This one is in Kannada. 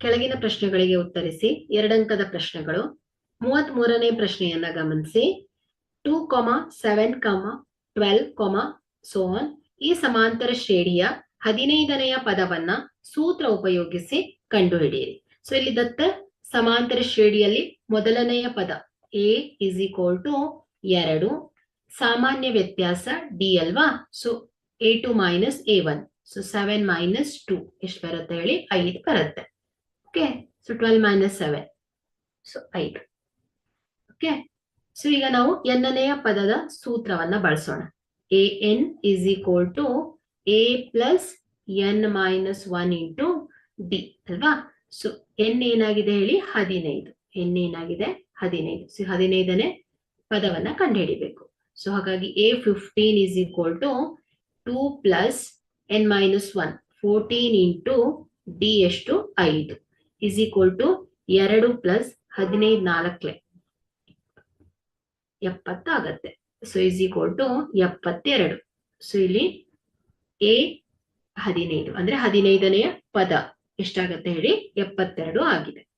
ಕೆಳಗಿನ ಪ್ರಶ್ನೆಗಳಿಗೆ ಉತ್ತರಿಸಿ, ಎರಡಂಕದ ಪ್ರಶ್ನೆಗಳು. ಮೂವತ್ತ್ ಮೂರನೇ ಪ್ರಶ್ನೆಯನ್ನ ಗಮನಿಸಿ. Two comma seven comma twelve comma so on ಈ ಸಮಾಂತರ ಶ್ರೇಣಿಯ ಹದಿನೈದನೆಯ ಪದವನ್ನ ಸೂತ್ರ ಉಪಯೋಗಿಸಿ ಕಂಡುಹಿಡಿಯಿರಿ. ಸೊ ಇಲ್ಲಿ ದತ್ತ ಸಮಾಂತರ ಶ್ರೇಣಿಯಲ್ಲಿ ಮೊದಲನೆಯ ಪದ ಎ ಇಸ್ ಈಕ್ವಲ್ ಟು ಎರಡು. ಸಾಮಾನ್ಯ ವ್ಯತ್ಯಾಸ ಡಿ ಅಲ್ವಾ? So A two minus A one so seven minus two ಎಷ್ಟು ಬರುತ್ತೆ ಹೇಳಿ? ಐದು ಬರುತ್ತೆ. Okay so twelve minus seven so ಐದು ಓಕೆ ಸೊ ಈಗ ನಾವು ಎನ್ನನೆಯ ಪದದ ಸೂತ್ರವನ್ನ ಬಳಸೋಣ. A N is equal to A plus N minus one into D ಅಲ್ವಾ? ಸೊ ಎನ್ ಏನಾಗಿದೆ ಹೇಳಿ? ಹದಿನೈದು. ಎನ್ ಏನಾಗಿದೆ? ಹದಿನೈದು. ಸೊ ಹದಿನೈದನೇ ಪದವನ್ನ ಕಂಡುಹಿಡಿಬೇಕು. ಸೊ ಹಾಗಾಗಿ a fifteen is equal to two plus n minus one fourteen into d ಎಷ್ಟು? ಐದು. ಇಸ್ ಈಕ್ವಲ್ ಟು ಎರಡು ಪ್ಲಸ್ ಹದಿನೈದು ನಾಲ್ಕಲೆ ಎಪ್ಪತ್ತಾಗತ್ತೆ ಸೊ ಇಸ್ ಈಕ್ವಲ್ ಟು ಎಪ್ಪತ್ತೆರಡು. ಸೊ ಇಲ್ಲಿ ಎ ಹದಿನೈದು. ಅಂದ್ರೆ ಹದಿನೈದನೆಯ ಪದ ಎಷ್ಟಾಗತ್ತೆ ಹೇಳಿ? ಎಪ್ಪತ್ತೆರಡು ಆಗಿದೆ.